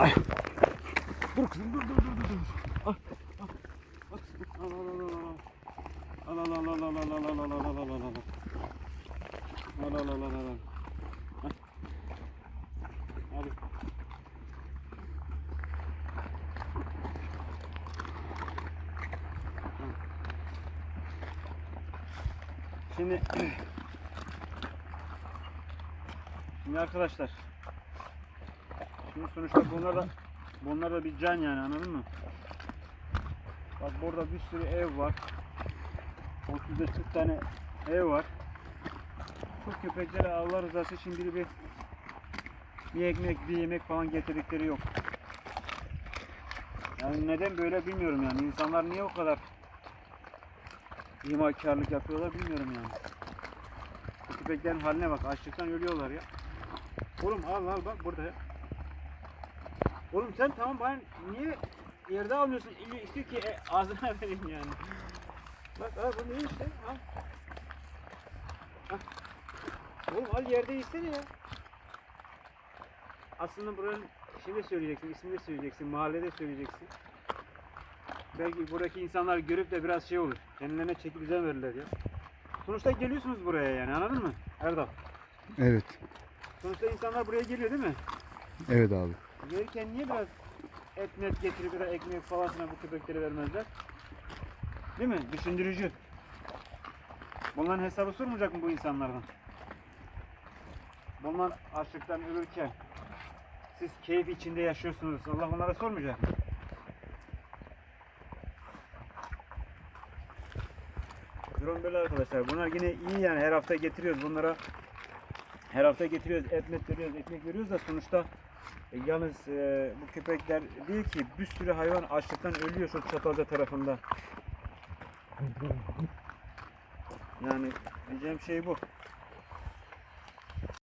Ay. Dur kızım dur dur dur dur. Al. Al al al Şimdi sonuçta bunlar da bunlar da bir can yani anladın mı? Bak burada bir sürü ev var. 30-40 tane ev var. Şu köpekleri Allah rızası için biri bir bir ekmek, bir yemek falan getirdikleri yok. Yani neden böyle bilmiyorum yani. İnsanlar niye o kadar imakarlık yapıyorlar bilmiyorum yani. Bu köpeklerin haline bak. Açlıktan ölüyorlar ya. Oğlum al al bak burada ya. Oğlum sen tamam bana niye yerde almıyorsun? İyi işte ki e, ağzına vereyim yani. Bak al bu ne işte? Al. al. Oğlum al yerde istene ya. Aslında buranın şeyini söyleyeceksin, ismini söyleyeceksin, mahallede söyleyeceksin. Belki buradaki insanlar görüp de biraz şey olur. Kendilerine çeki düzen verirler ya. Sonuçta geliyorsunuz buraya yani anladın mı Erdal? Evet. Sonuçta insanlar buraya geliyor değil mi? Evet abi. Yerken niye biraz et net getirip biraz ekmek falasına bu köpeklere vermezler? Değil mi? Düşündürücü. Bunların hesabı sormayacak mı bu insanlardan? Bunlar açlıktan ölürken siz keyif içinde yaşıyorsunuz. Allah onlara sormayacak mı? Durum böyle arkadaşlar. Bunlar yine iyi yani her hafta getiriyoruz. Bunlara her hafta getiriyoruz. Et met veriyoruz. Ekmek veriyoruz da sonuçta e, yalnız e, bu köpekler değil ki bir sürü hayvan açlıktan ölüyor şu Çatalca tarafında. Yani diyeceğim şey bu.